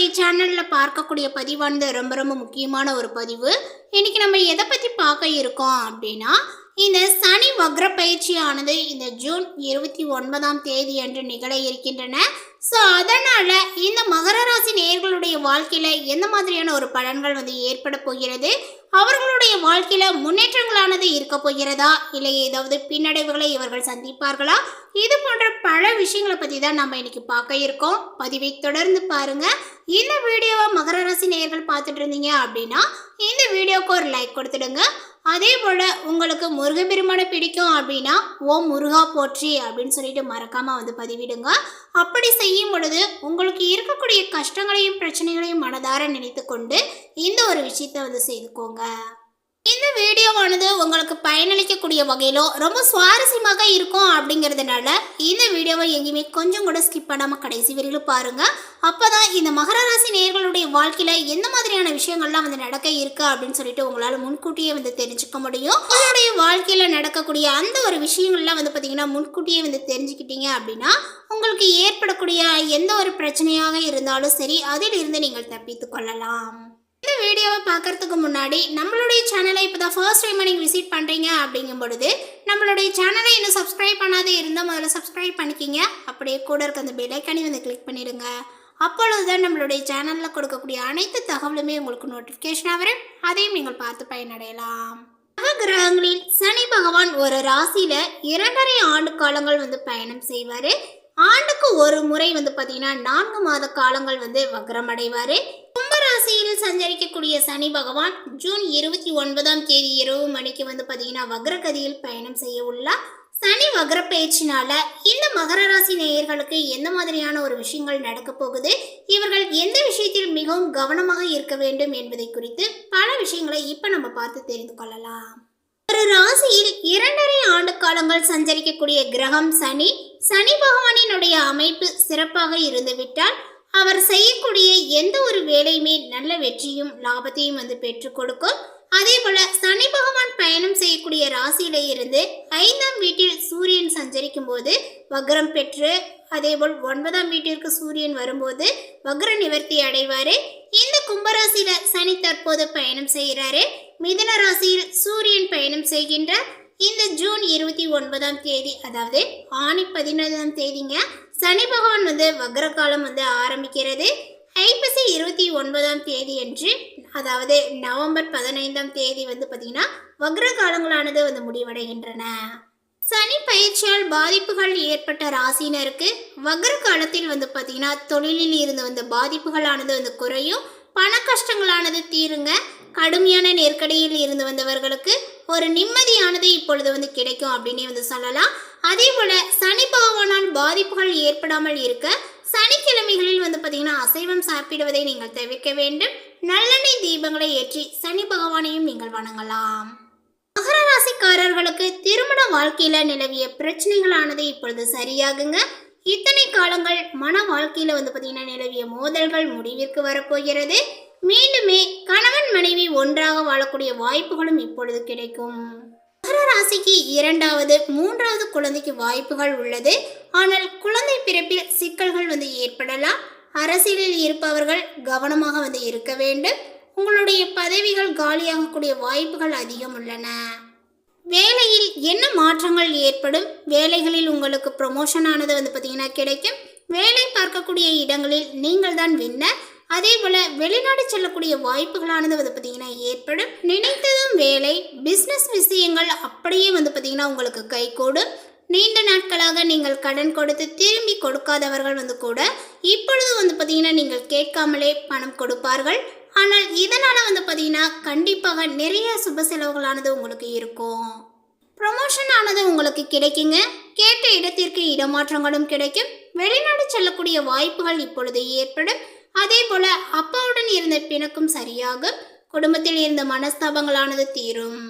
நம்மளுடைய சேனலில் பார்க்கக்கூடிய பதிவானது ரொம்ப ரொம்ப முக்கியமான ஒரு பதிவு. இன்னைக்கு நம்ம எதை பற்றி பார்க்க இருக்கோம் அப்படின்னா இந்த சனி வக்ர பயிற்சியானது இந்த ஜூன் இருபத்தி ஒன்பதாம் தேதி அன்று நிகழ இருக்கின்றன. ஸோ அதனால் இந்த மகர ராசி நேயர்களுடைய வாழ்க்கையில் எந்த மாதிரியான ஒரு பலன்கள் வந்து ஏற்பட போகிறது? அவர்களுடைய வாழ்க்கையில் முன்னேற்றங்களானது இருக்க போகிறதா? இல்லை ஏதாவது பின்னடைவுகளை இவர்கள் சந்திப்பார்களா? இது போன்ற பல விஷயங்களை பற்றி தான் நம்ம இன்னைக்கு பார்க்க இருக்கோம். பதிவை தொடர்ந்து பாருங்க. இந்த வீடியோவை மகர ராசி நேயர்கள் பார்த்துட்டு இருந்தீங்க அப்படின்னா இந்த வீடியோவுக்கு ஒரு லைக் கொடுத்துடுங்க. அதே போல் உங்களுக்கு முருகப்பெருமானை பிடிக்கும் அப்படின்னா ஓம் முருகா போற்றி அப்படின்னு சொல்லிட்டு மறக்காமல் வந்து பதிவிடுங்க. அப்படி செய்யும் பொழுது உங்களுக்கு இருக்கக்கூடிய கஷ்டங்களையும் பிரச்சனைகளையும் மனதார நினைத்து கொண்டு இந்த ஒரு விஷயத்தை வந்து செய்துக்கோங்க. இந்த வீடியோவானது உங்களுக்கு பயனளிக்கக்கூடிய வகையிலோ ரொம்ப சுவாரஸ்யமாக இருக்கும் அப்படிங்கிறதுனால இந்த வீடியோவை எங்கேயுமே கொஞ்சம் கூட ஸ்கிப் பண்ணாமல் கடைசி வரையிலும் பாருங்கள் அப்போ தான் இந்த மகர ராசி நேர்களுடைய வாழ்க்கையில் எந்த மாதிரியான விஷயங்கள்லாம் வந்து நடக்க இருக்கு அப்படின்னு சொல்லிட்டு உங்களால் முன்கூட்டியே வந்து தெரிஞ்சுக்க முடியும். உங்களுடைய வாழ்க்கையில் நடக்கக்கூடிய அந்த ஒரு விஷயங்கள்லாம் வந்து பார்த்தீங்கன்னா முன்கூட்டியே வந்து தெரிஞ்சுக்கிட்டீங்க அப்படின்னா உங்களுக்கு ஏற்படக்கூடிய எந்த ஒரு பிரச்சனையாக இருந்தாலும் சரி அதிலிருந்து நீங்கள் தப்பித்து கொள்ளலாம். வீடியோவை பார்க்கறதுக்கு முன்னாடி நம்மளுடைய சேனலை இப்போ தான் ஃபர்ஸ்ட் டைம் நீங்கள் விசிட் பண்ணுறீங்க அப்படிங்கும் பொழுது நம்மளுடைய சேனலை இன்னும் சப்ஸ்கிரைப் பண்ணாத இருந்தால் முதல்ல சப்ஸ்கிரைப் பண்ணிக்கிங்க. அப்படியே கூட இருக்க அந்த பெல்லைக்கானி வந்து கிளிக் பண்ணிடுங்க. அப்பொழுது தான் நம்மளுடைய சேனலில் கொடுக்கக்கூடிய அனைத்து தகவலுமே உங்களுக்கு நோட்டிஃபிகேஷனாக வரும். அதையும் நீங்கள் பார்த்து பயனடையலாம். கிரகங்களில் சனி பகவான் ஒரு ராசியில இரண்டரை ஆண்டு காலங்கள் வந்து பயணம் செய்வாரு. ஆண்டுக்கு ஒரு முறை வந்து பார்த்தீங்கன்னா நான்கு மாத காலங்கள் வந்து வக்ரம் அடைவார் கும்பராசியில் சஞ்சரிக்கக்கூடிய சனி பகவான் ஜூன் இருபத்தி ஒன்பதாம் தேதி இரவு மணிக்கு வந்து பார்த்தீங்கன்னா வக்ரகதியில் பயணம் செய்ய உள்ளார். சனி வக்ர பயிற்சினால இந்த மகர ராசி நேயர்களுக்கு எந்த மாதிரியான ஒரு விஷயங்கள் நடக்க போகுது? இவர்கள் எந்த விஷயத்தில் மிகவும் கவனமாக இருக்க வேண்டும் என்பதை குறித்து பல விஷயங்களை இப்ப நம்ம பார்த்து தெரிந்து கொள்ளலாம். ஒரு ராசியில் இரண்டரை ஆண்டு காலங்கள் சஞ்சரிக்கக்கூடிய கிரகம் சனி. சனி பகவானினுடைய அமைப்பு சிறப்பாக இருந்துவிட்டால் அவர் செய்யக்கூடிய எந்த ஒரு வேலையுமே நல்ல வெற்றியும் லாபத்தையும் வந்து பெற்றுக் கொடுக்கும். அதே போல சனி பகவான் பயணம் செய்யக்கூடிய ராசியில இருந்து ஐந்தாம் வீட்டில் சூரியன் சஞ்சரிக்கும் போது வக்ரம் பெற்று அதேபோல் ஒன்பதாம் வீட்டிற்கு சூரியன் வரும்போது வக்ர நிவர்த்தி அடைவாரு. இந்த கும்பராசியில சனி தற்போது பயணம் செய்கிறாரு. மிதன ராசியில் சூரியன் பயணம் செய்கின்ற இந்த ஜூன் இருபத்தி ஒன்பதாம் தேதி அதாவது ஆணி பதினொன்றாம் தேதிங்க சனி பகவான் வந்து வக்ர காலம் வந்து ஆரம்பிக்கிறது. ஐப்பசி இருபத்தி ஒன்பதாம் தேதி என்று அதாவது நவம்பர் பதினைந்தாம் தேதி வந்து பார்த்தீங்கன்னா வக்ர காலங்களானது வந்து முடிவடைகின்றன. சனி பயிற்சியால் பாதிப்புகள் ஏற்பட்ட ராசினருக்கு வக்ர காலத்தில் வந்து பார்த்தீங்கன்னா தொழிலில் இருந்து வந்த பாதிப்புகளானது வந்து குறையும். பண கஷ்டங்களானது தீருங்க. கடுமையான நெருக்கடியில் இருந்து வந்தவர்களுக்கு ஒரு நிம்மதியானது இப்பொழுது வந்து கிடைக்கும் அப்படின்னே வந்து சொல்லலாம். அதே போல சனி பகவானால் பாதிப்புகள் ஏற்படாமல் இருக்க சனிக்கிழமைகளில் வந்து பார்த்தீங்கன்னா அசைவம் சாப்பிடுவதை நீங்கள் தவிர்க்க வேண்டும். நல்லெண்ணெய் தீபங்களை ஏற்றி சனி பகவானையும் நீங்கள் வணங்கலாம். மகர ராசிக்காரர்களுக்கு திருமண வாழ்க்கையில நிலவிய பிரச்சனைகளானது இப்பொழுது சரியாகுங்க. இத்தனை காலங்கள் மன வாழ்க்கையில வந்து பார்த்தீங்கன்னா நிலவிய மோதல்கள் முடிவிற்கு வரப்போகிறது. மீண்டுமே கணவன் மனைவி ஒன்றாக வாழக்கூடிய வாய்ப்புகளும் இப்பொழுது கிடைக்கும். மகர ராசிக்கு இரண்டாவது மூன்றாவது குழந்தைக்கு வாய்ப்புகள் உள்ளது. ஆனால் குழந்தை பிறப்பில் சிக்கல்கள் வந்து ஏற்படலாம். அரசியலில் இருப்பவர்கள் கவனமாக வந்து இருக்க வேண்டும். உங்களுடைய பதவிகள் காலியாகக்கூடிய வாய்ப்புகள் அதிகம் உள்ளன. வேலையில் என்ன மாற்றங்கள் ஏற்படும்? வேலைகளில் உங்களுக்கு ப்ரொமோஷன் ஆனது வந்து பார்த்தீங்கன்னா கிடைக்கும். வேலை பார்க்கக்கூடிய இடங்களில் நீங்கள் தான் வின்னர் அதே போல் வெளிநாடு செல்லக்கூடிய வாய்ப்புகளானது வந்து பார்த்தீங்கன்னா ஏற்படும். நினைத்ததும் வேலை பிஸ்னஸ் விஷயங்கள் அப்படியே வந்து பார்த்தீங்கன்னா உங்களுக்கு கைகூடும் நீண்ட நாட்களாக நீங்கள் கடன் கொடுத்து திரும்பி கொடுக்காதவர்கள் வந்து கூட இப்பொழுது வந்து பார்த்தீங்கன்னா நீங்கள் கேட்காமலே பணம் கொடுப்பார்கள். ஆனால் இதனால் வந்து பார்த்தீங்கன்னா கண்டிப்பாக நிறைய சுப செலவுகளானது உங்களுக்கு இருக்கும். ப்ரொமோஷன் ஆனது உங்களுக்கு கிடைக்குங்க. கேட்ட இடத்திற்கு இடமாற்றங்களும் கிடைக்கும். வெளிநாடு செல்லக்கூடிய வாய்ப்புகள் இப்பொழுது ஏற்படும். அதே போல அப்பாவுடன் இருந்த பிணக்கும் சரியாகும். குடும்பத்தில் இருந்த மனஸ்தாபங்களானது தீரும்.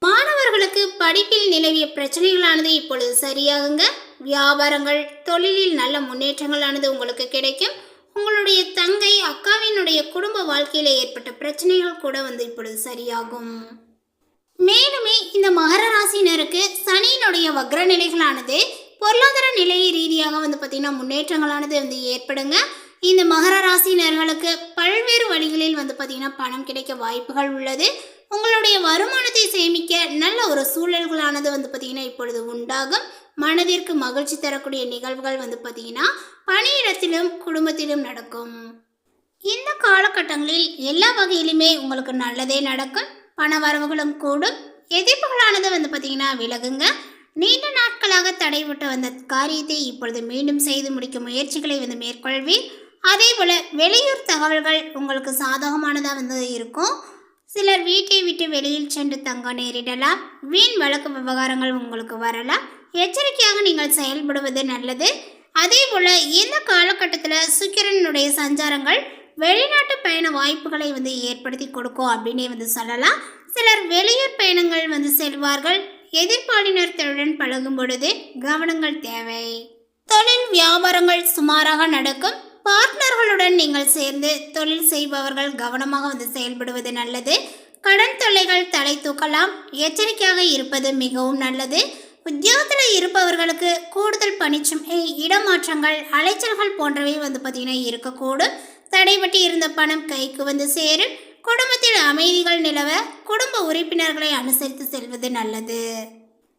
மாணவர்களுக்கு படிப்பில் நிலவிய பிரச்சனைகளானது இப்பொழுது சரியாகுங்க. வியாபாரங்கள் தொழிலில் நல்ல முன்னேற்றங்களானது உங்களுக்கு கிடைக்கும். வாழ்க்கையில் ஏற்பட்ட பிரச்சனைகள் கூட வந்து இப்பொழுது சரியாகும். மேலுமே இந்த மகர ராசினருக்கு சனியினுடைய வக்ர நிலைகளானது பொருளாதார நிலை ரீதியாக வந்து பார்த்திங்கன்னா முன்னேற்றங்களானது வந்து ஏற்படுங்க. இந்த மகர ராசினர்களுக்கு பல்வேறு வழிகளில் வந்து பார்த்திங்கன்னா பணம் கிடைக்க வாய்ப்புகள் உள்ளது. உங்களுடைய வருமானத்தை சேமிக்க நல்ல ஒரு சூழல்களானது வந்து பார்த்தீங்கன்னா இப்பொழுது உண்டாகும். மனதிற்கு மகிழ்ச்சி தரக்கூடிய நிகழ்வுகள் வந்து பார்த்திங்கன்னா பணியிடத்திலும் குடும்பத்திலும் நடக்கும். இந்த காலகட்டங்களில் எல்லா வகையிலுமே உங்களுக்கு நல்லதே நடக்கும். பண வரவுகளும் கூடும். எதிர்ப்புகளானது வந்து பார்த்தீங்கன்னா விலகுங்க. நீண்ட நாட்களாக தடைபட்டு வந்த காரியத்தை இப்பொழுது மீண்டும் செய்து முடிக்க முயற்சிகளை வந்து மேற்கொள்வீர். அதே போல் வெளியூர் தகவல்கள் உங்களுக்கு சாதகமானதாக வந்து இருக்கும். சிலர் வீட்டை விட்டு வெளியில் சென்று தங்க நேரிடலாம். வீண் வழக்கு விவகாரங்கள் உங்களுக்கு வரலாம். எச்சரிக்கையாக நீங்கள் செயல்படுவது நல்லது. அதே போல் இந்த காலகட்டத்தில் சுக்கிரனுடைய சஞ்சாரங்கள் வெளிநாட்டு பயண வாய்ப்புகளை வந்து ஏற்படுத்தி கொடுக்கும் அப்படின்னே வந்து சொல்லலாம். சிலர் வெளியூர் பயணங்கள் வந்து செல்வார்கள். எதிர்பாலினர்களுடன் பழகும் பொழுது கவனங்கள் தேவை. தொழில் வியாபாரங்கள் சுமாராக நடக்கும். பார்ட்னர்களுடன் நீங்கள் சேர்ந்து தொழில் செய்பவர்கள் கவனமாக வந்து செயல்படுவது நல்லது. கடன் தொல்லைகள் தலை தூக்கலாம். எச்சரிக்கையாக இருப்பது மிகவும் நல்லது. உத்தியோகத்தில் இருப்பவர்களுக்கு கூடுதல் பணிச்சுமை இடமாற்றங்கள் அலைச்சல்கள் போன்றவை வந்து பார்த்திங்கன்னா இருக்கக்கூடும். தடைபட்டு இருந்த பணம் கைக்கு வந்து சேரும். குடும்பத்தில் அமைதிகள் நிலவ குடும்ப உறுப்பினர்களை அனுசரித்து செல்வது நல்லது.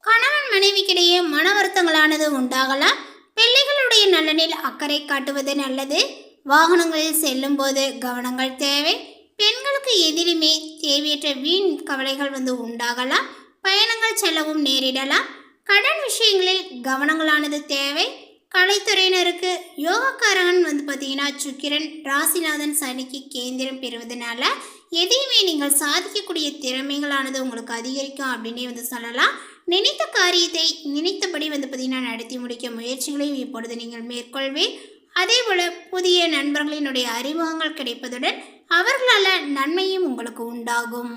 கணவன் மனைவிக்கிடையே மன வருத்தங்களானது உண்டாகலாம். பிள்ளைகளுடைய நலனில் அக்கறை காட்டுவது நல்லது. வாகனங்களில் செல்லும் போது கவனங்கள் தேவை. பெண்களுக்கு எதிலுமே தேவையற்ற வீண் கவலைகள் வந்து உண்டாகலாம். பயணங்கள் செல்லவும் நேரிடலாம். கடன் விஷயங்களில் கவனங்களானது தேவை. கலைத்துறையினருக்கு யோகக்காரகன் வந்து பார்த்தீங்கன்னா சுக்கிரன் ராசிநாதன் சனிக்கு கேந்திரம் பெறுவதனால எதையுமே நீங்கள் சாதிக்கக்கூடிய திறமைகளானது உங்களுக்கு அதிகரிக்கும் அப்படின்னே வந்து சொல்லலாம். நினைத்த காரியத்தை நினைத்தபடி வந்து பார்த்தீங்கன்னா நடத்தி முடிக்க முயற்சிகளையும் இப்பொழுது நீங்கள் மேற்கொள்வேன் அதே போல் புதிய நண்பர்களினுடைய அறிமுகங்கள் கிடைப்பதுடன் அவர்களால் நன்மையும் உங்களுக்கு உண்டாகும்.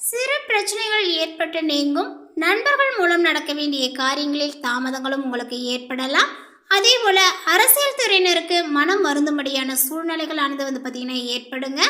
சிறு பிரச்சனைகள் ஏற்பட்டு நீங்கும். நண்பர்கள் மூலம் நடக்க வேண்டிய காரியங்களில் தாமதங்களும் உங்களுக்கு ஏற்படலாம். அதே போல் அரசியல் துறையினருக்கு மனம் வருந்தும்படியான சூழ்நிலைகளானது வந்து பார்த்திங்கன்னா ஏற்படுங்க.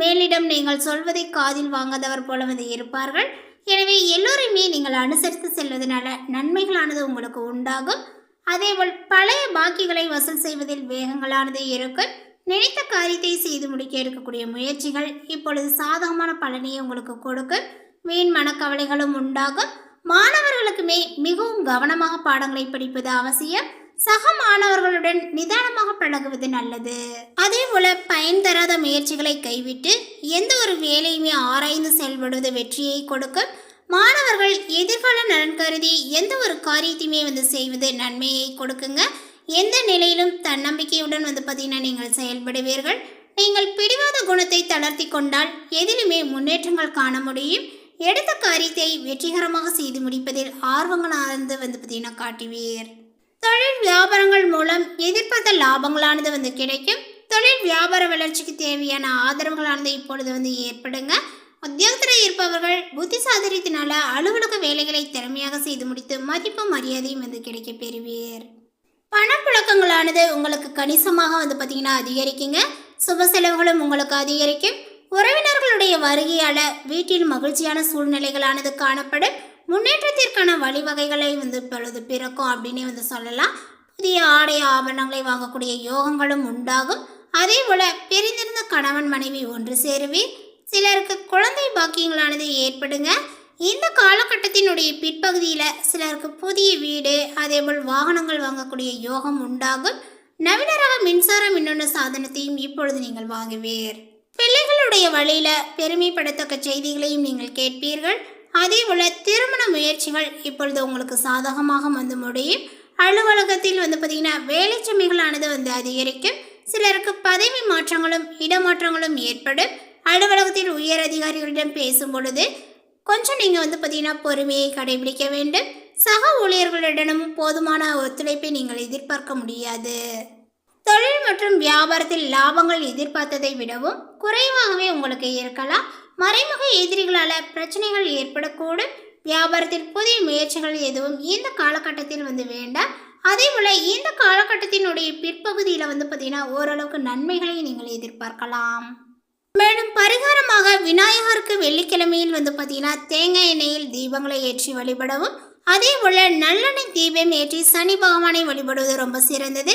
மேலிடம் நீங்கள் சொல்வதை காதில் வாங்காதவர் போல வந்து இருப்பார்கள். எனவே எல்லோரையுமே நீங்கள் அனுசரித்து செல்வதனால நன்மைகளானது உங்களுக்கு உண்டாகும். அதேபோல் பழைய பாக்கிகளை வசூல் செய்வதில் வேகங்களானது இருக்கும் நினைத்த காரியத்தை செய்து முடிக்க எடுக்கக்கூடிய முயற்சிகள் இப்பொழுது சாதகமான பலனையை உங்களுக்கு கொடுக்கும். வீண் மனக்கவலைகளும் உண்டாகும். மாணவர்களுக்குமே மிகவும் கவனமாக பாடங்களை படிப்பது அவசியம். சக மாணவர்களுடன் நிதானமாக பழகுவது நல்லது. அதே போல பயன் தராத முயற்சிகளை கைவிட்டு எந்த ஒரு வேலையுமே ஆராய்ந்து செயல்படுவது வெற்றியை கொடுக்கும் மாணவர்கள் எதிர்கால நலன் கருதி எந்த ஒரு காரியத்தையுமே வந்து செய்வது நன்மையை கொடுக்குங்க. எந்த நிலையிலும் தன்னம்பிக்கையுடன் வந்து பார்த்தீங்கன்னா நீங்கள் செயல்படுவீர்கள். நீங்கள் பிடிவாத குணத்தை தளர்த்தி கொண்டால் எதிலுமே முன்னேற்றங்கள் காண முடியும். எடுத்த காரியத்தை வெற்றிகரமாக செய்து முடிப்பதில் ஆர்வங்களானது வந்து பார்த்தீங்கன்னா காட்டுவீர். தொழில் வியாபாரங்கள் மூலம் எதிர்பார்த்த லாபங்களானது வந்து கிடைக்கும். தொழில் வியாபார வளர்ச்சிக்கு தேவையான ஆதரவுகளானது இப்பொழுது வந்து ஏற்படுங்க. உத்தியோகத்தில் இருப்பவர்கள் புத்தி சாதரியத்தினால அலுவலக வேலைகளை திறமையாக செய்து முடித்து மதிப்பு மரியாதையும் வந்து கிடைக்க பெறுவீர். பணப்புழக்கங்களானது உங்களுக்கு கணிசமாக வந்து பார்த்தீங்கன்னா அதிகரிக்குங்க. சுப செலவுகளும் உங்களுக்கு அதிகரிக்கும். உறவினர்களுடைய வருகையால் வீட்டில் மகிழ்ச்சியான சூழ்நிலைகளானது காணப்படும். முன்னேற்றத்திற்கான வழிவகைகளை வந்து இப்பொழுது பிறக்கும் அப்படின்னு வந்து சொல்லலாம். புதிய ஆடை ஆபரணங்களை வாங்கக்கூடிய யோகங்களும் உண்டாகும். அதே போல பிரிந்திருந்த கணவன் மனைவி ஒன்று சேருவீர். சிலருக்கு குழந்தை பாக்கியங்களானது ஏற்படுங்க. இந்த காலகட்டத்தினுடைய பிற்பகுதியில் சிலருக்கு புதிய வீடு அதேபோல் வாகனங்கள் வாங்கக்கூடிய யோகம் உண்டாகும். நவீன ரக மின்சார மின்னணு சாதனத்தையும் இப்பொழுது நீங்கள் வாங்குவீர். பிள்ளைகளுடைய வழியில் பெருமைப்படத்தக்க செய்திகளையும் நீங்கள் கேட்பீர்கள். அதே போல் திருமண முயற்சிகள் இப்பொழுது உங்களுக்கு சாதகமாக வந்து முடியும். அலுவலகத்தில் வந்து பார்த்திங்கன்னா வேலை சுமைகளானது வந்து அதிகரிக்கும். சிலருக்கு பதவி மாற்றங்களும் இடமாற்றங்களும் ஏற்படும். அலுவலகத்தில் உயர் அதிகாரிகளிடம் பேசும் பொழுது கொஞ்சம் நீங்கள் வந்து பார்த்தீங்கன்னா பொறுமையை கடைபிடிக்க வேண்டும். சக ஊழியர்களிடமும் போதுமான ஒத்துழைப்பை நீங்கள் எதிர்பார்க்க முடியாது. தொழில் மற்றும் வியாபாரத்தில் லாபங்கள் எதிர்பார்த்ததை விடவும் குறைவாகவே உங்களுக்கு இருக்கலாம். மறைமுக எதிரிகளால் பிரச்சனைகள் ஏற்படக்கூடும். வியாபாரத்தில் புதிய முயற்சிகள் எதுவும் இந்த காலகட்டத்தில் வந்து வேண்டாம். அதே போல் இந்த காலகட்டத்தினுடைய பிற்பகுதியில் வந்து பார்த்திங்கன்னா ஓரளவுக்கு நன்மைகளை நீங்கள் எதிர்பார்க்கலாம். மேலும் பரிகாரமாக விநாயகருக்கு வெள்ளிக்கிழமையில் வந்து பார்த்தீங்கன்னா தேங்காய் எண்ணெயில் தீபங்களை ஏற்றி வழிபடவும் அதே போல் நல்லெண்ணெய் தீபம் ஏற்றி சனி பகவானை வழிபடுவது ரொம்ப சிறந்தது.